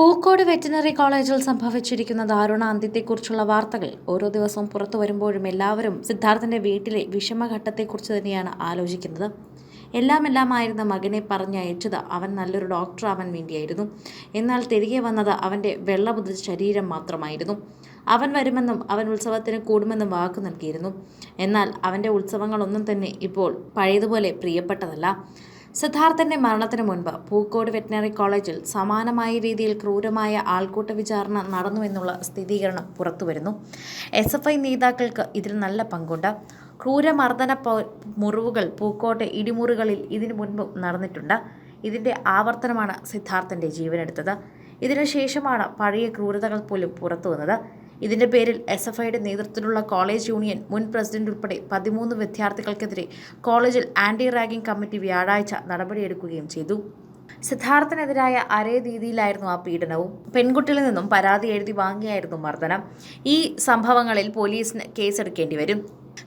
Pookode veterinary കോളേജിൽ സംഭവിച്ചിരിക്കുന്ന ദാരുണ അന്ത്യത്തെക്കുറിച്ചുള്ള വാർത്തകൾ ഓരോ ദിവസവും പുറത്തു വരുമ്പോഴും എല്ലാവരും സിദ്ധാർത്ഥന്റെ വീട്ടിലെ വിഷമഘട്ടത്തെക്കുറിച്ച് തന്നെയാണ് ആലോചിക്കുന്നത്. എല്ലാം എല്ലാമായിരുന്ന മകനെ പറഞ്ഞയച്ചത് അവൻ നല്ലൊരു ഡോക്ടർ ആവാൻ വേണ്ടിയായിരുന്നു. എന്നാൽ തിരികെ വന്നത് അവന്റെ വെള്ളപുതിച്ച ശരീരം മാത്രമായിരുന്നു. അവൻ വരുമെന്നും അവൻ ഉത്സവത്തിന് കൂടുമെന്നും വാക്ക് നൽകിയിരുന്നു. എന്നാൽ അവന്റെ ഉത്സവങ്ങളൊന്നും തന്നെ ഇപ്പോൾ പഴയതുപോലെ പ്രിയപ്പെട്ടതല്ല. സിദ്ധാർത്ഥന്റെ മരണത്തിന് മുൻപ് പൂക്കോട് വെറ്റിനറി കോളേജിൽ സമാനമായ രീതിയിൽ ക്രൂരമായ ആൾക്കൂട്ട വിചാരണ നടന്നുവെന്നുള്ള സ്ഥിരീകരണം പുറത്തുവരുന്നു. എസ് എഫ് ഐ നേതാക്കൾക്ക് ഇതിൽ നല്ല പങ്കുണ്ട്. ക്രൂരമർദ്ദന മുറിവുകൾ പൂക്കോട്ടെ ഇടിമുറികളിൽ ഇതിനു മുൻപും നടന്നിട്ടുണ്ട്. ഇതിന്റെ ആവർത്തനമാണ് സിദ്ധാർത്ഥന്റെ ജീവനെടുത്തത്. ഇതിനുശേഷമാണ് പഴയ ക്രൂരതകൾ പോലും പുറത്തു വന്നത് ഇതിന്റെ പേരിൽ എസ് എഫ് ഐയുടെ നേതൃത്വത്തിലുള്ള കോളേജ് യൂണിയൻ മുൻ പ്രസിഡന്റ് ഉൾപ്പെടെ പതിമൂന്ന് വിദ്യാർത്ഥികൾക്കെതിരെ കോളേജിൽ ആന്റി റാഗിംഗ് കമ്മിറ്റി വ്യാഴാഴ്ച നടപടിയെടുക്കുകയും ചെയ്തു. സിദ്ധാർത്ഥനെതിരായ അരേ രീതിയിലായിരുന്നു ആ പീഡനവും. പെൺകുട്ടിയിൽ നിന്നും പരാതി എഴുതി വാങ്ങിയായിരുന്നു മർദ്ദനം. ഈ സംഭവങ്ങളിൽ പോലീസിന് കേസെടുക്കേണ്ടി വരും.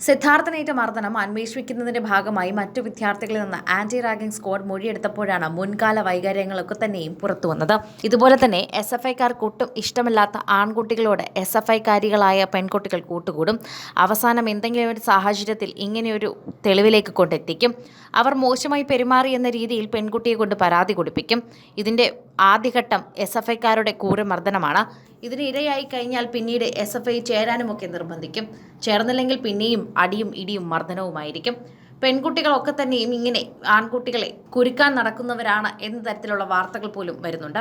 സിദ്ധാർത്ഥനേറ്റ മർദ്ദനം അന്വേഷിക്കുന്നതിന്റെ ഭാഗമായി മറ്റു വിദ്യാർത്ഥികളിൽ നിന്ന് ആന്റി റാഗിംഗ് സ്ക്വാഡ് മൊഴിയെടുത്തപ്പോഴാണ് മുൻകാല വൈകാര്യങ്ങളൊക്കെ തന്നെയും പുറത്തു വന്നത്. ഇതുപോലെ തന്നെ എസ് എഫ് ഐക്കാർക്ക് ഒട്ടും ഇഷ്ടമില്ലാത്ത ആൺകുട്ടികളോട് എസ് എഫ് ഐക്കാരികളായ പെൺകുട്ടികൾ കൂട്ടുകൂടും. അവസാനം എന്തെങ്കിലും ഒരു സാഹചര്യത്തിൽ ഇങ്ങനെയൊരു തെളിവിലേക്ക് കൊണ്ടെത്തിക്കും. അവർ മോശമായി പെരുമാറി എന്ന രീതിയിൽ പെൺകുട്ടിയെ കൊണ്ട് പരാതി കൊടുപ്പിക്കും. ഇതിന്റെ ആദ്യഘട്ടം എസ് എഫ് ഐക്കാരുടെ ക്രൂരമർദ്ദനമാണ് ഇതിന് ഇരയായി കഴിഞ്ഞാൽ പിന്നീട് എസ് എഫ് ഐ ചേരാനുമൊക്കെ നിർബന്ധിക്കും. ചേർന്നില്ലെങ്കിൽ പിന്നെയും അടിയും ഇടിയും മർദ്ദനവുമായിരിക്കും. പെൺകുട്ടികളൊക്കെ തന്നെയും ഇങ്ങനെ ആൺകുട്ടികളെ കുരുക്കാൻ നടക്കുന്നവരാണ് എന്ന തരത്തിലുള്ള വാർത്തകൾ പോലും വരുന്നുണ്ട്.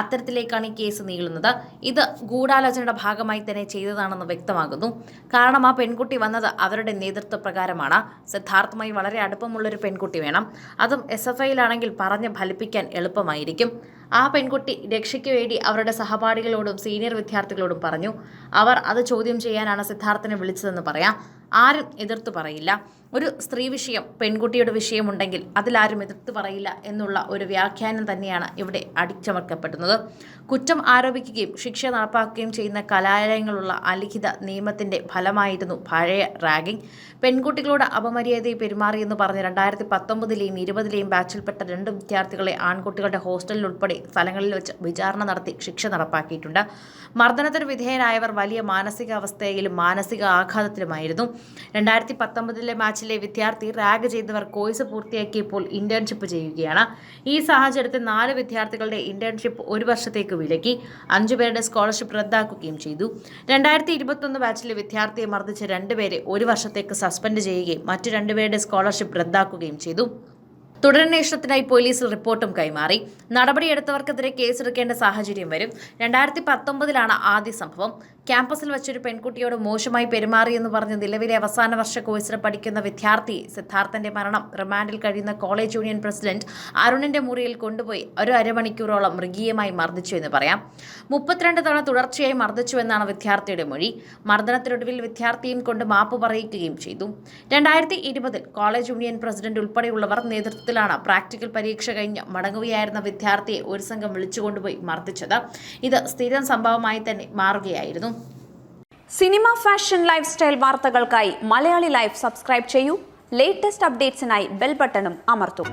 അത്തരത്തിലേക്കാണ് ഈ കേസ് നീളുന്നത്. ഇത് ഗൂഢാലോചനയുടെ ഭാഗമായി തന്നെ ചെയ്തതാണെന്ന് വ്യക്തമാകുന്നു. കാരണം ആ പെൺകുട്ടി വന്നത് അവരുടെ നേതൃത്വ പ്രകാരമാണ് സിദ്ധാർത്ഥമായി വളരെ അടുപ്പമുള്ളൊരു പെൺകുട്ടി വേണം. അതും എസ് എഫ് ഐയിലാണെങ്കിൽ പറഞ്ഞ് ഫലിപ്പിക്കാൻ എളുപ്പമായിരിക്കും. ആ പെൺകുട്ടി രക്ഷയ്ക്ക് വേണ്ടി അവരുടെ സഹപാഠികളോടും സീനിയർ വിദ്യാർത്ഥികളോടും പറഞ്ഞു. അവർ അത് ചോദ്യം ചെയ്യാനാണ് സിദ്ധാർത്ഥനെ വിളിച്ചതെന്ന് പറയാം. ആരും എതിർത്ത് പറയില്ല. ഒരു സ്ത്രീ വിഷയം പെൺകുട്ടിയുടെ വിഷയമുണ്ടെങ്കിൽ അതിലാരും എതിർത്ത് പറയില്ല എന്നുള്ള ഒരു വ്യാഖ്യാനം തന്നെയാണ് ഇവിടെ അടിച്ചമർക്കപ്പെടുന്നത് കുറ്റം ആരോപിക്കുകയും ശിക്ഷ നടപ്പാക്കുകയും ചെയ്യുന്ന കലാലയങ്ങളുള്ള അലിഖിത നിയമത്തിന്റെ ഫലമായിരുന്നു പഴയ റാഗിംഗ്. പെൺകുട്ടികളോട് അപമര്യാദയെ പെരുമാറിയെന്ന് പറഞ്ഞ് രണ്ടായിരത്തി പത്തൊമ്പതിലെയും ഇരുപതിലെയും ബാച്ചിൽപ്പെട്ട രണ്ട് വിദ്യാർത്ഥികളെ ആൺകുട്ടികളുടെ ഹോസ്റ്റലിൽ ഉൾപ്പെടെ സ്ഥലങ്ങളിൽ വെച്ച് വിചാരണ നടത്തി ശിക്ഷ നടപ്പാക്കിയിട്ടുണ്ട്. മർദ്ദനത്തിന് വിധേയനായവർ വലിയ മാനസികാവസ്ഥയിലും മാനസിക ആഘാതത്തിലുമായിരുന്നു രണ്ടായിരത്തി പത്തൊമ്പതിലെ മാച്ചിലെ വിദ്യാർത്ഥി റാഗ് ചെയ്തവർ കോഴ്സ് പൂർത്തിയാക്കിയപ്പോൾ ഇന്റേൺഷിപ്പ് ചെയ്യുകയാണ്. ഈ സാഹചര്യത്തിൽ നാല് വിദ്യാർത്ഥികളുടെ ഇന്റേൺഷിപ്പ് ഒരു വർഷത്തേക്ക് വിലക്കി. അഞ്ചുപേരുടെ സ്കോളർഷിപ്പ് റദ്ദാക്കുകയും ചെയ്തു. രണ്ടായിരത്തി ഇരുപത്തൊന്ന് ബാച്ചിലെ വിദ്യാർത്ഥിയെ മർദ്ദിച്ച രണ്ടുപേരെ ഒരു വർഷത്തേക്ക് സസ്പെൻഡ് ചെയ്യുകയും മറ്റു രണ്ടുപേരുടെ സ്കോളർഷിപ്പ് റദ്ദാക്കുകയും ചെയ്തു. തുടരന്വേഷണത്തിനായി പോലീസ് റിപ്പോർട്ടും കൈമാറി. നടപടിയെടുത്തവർക്കെതിരെ കേസെടുക്കേണ്ട സാഹചര്യം വരും. രണ്ടായിരത്തി പത്തൊമ്പതിലാണ് ആദ്യ സംഭവം. ക്യാമ്പസിൽ വെച്ചൊരു പെൺകുട്ടിയോട് മോശമായി പെരുമാറിയെന്ന് പറഞ്ഞ് നിലവിലെ അവസാന വർഷ കോഴ്സിന് പഠിക്കുന്ന വിദ്യാർത്ഥി സിദ്ധാർത്ഥന്റെ മരണം. റിമാൻഡിൽ കഴിയുന്ന കോളേജ് യൂണിയൻ പ്രസിഡന്റ് അരുണിന്റെ മുറിയിൽ കൊണ്ടുപോയി ഒരു അരമണിക്കൂറോളം മൃഗീയമായി മർദ്ദിച്ചു എന്ന് പറയാം. മുപ്പത്തിരണ്ട് തവണ തുടർച്ചയായി മർദ്ദിച്ചുവെന്നാണ് വിദ്യാർത്ഥിയുടെ മൊഴി. മർദ്ദനത്തിനൊടുവിൽ വിദ്യാർത്ഥിയും കൊണ്ട് മാപ്പ് പറയിക്കുകയും ചെയ്തു. രണ്ടായിരത്തി ഇരുപതിൽ കോളേജ് യൂണിയൻ പ്രസിഡന്റ് ഉൾപ്പെടെയുള്ളവർ നേതൃത്വത്തിലാണ് പ്രാക്ടിക്കൽ പരീക്ഷ കഴിഞ്ഞ് മടങ്ങുകയായിരുന്ന വിദ്യാർത്ഥിയെ ഒരു സംഘം വിളിച്ചുകൊണ്ടുപോയി മർദ്ദിച്ചത്. ഇത് സ്ഥിരം സംഭവമായി തന്നെ മാറുകയായിരുന്നു. സിനിമ ഫാഷൻ ലൈഫ് സ്റ്റൈൽ വാർത്തകൾക്കായി മലയാളി ലൈഫ് സബ്സ്ക്രൈബ് ചെയ്യൂ. ലേറ്റസ്റ്റ് അപ്ഡേറ്റ്സിനായി ബെൽ ബട്ടണും അമർത്തും.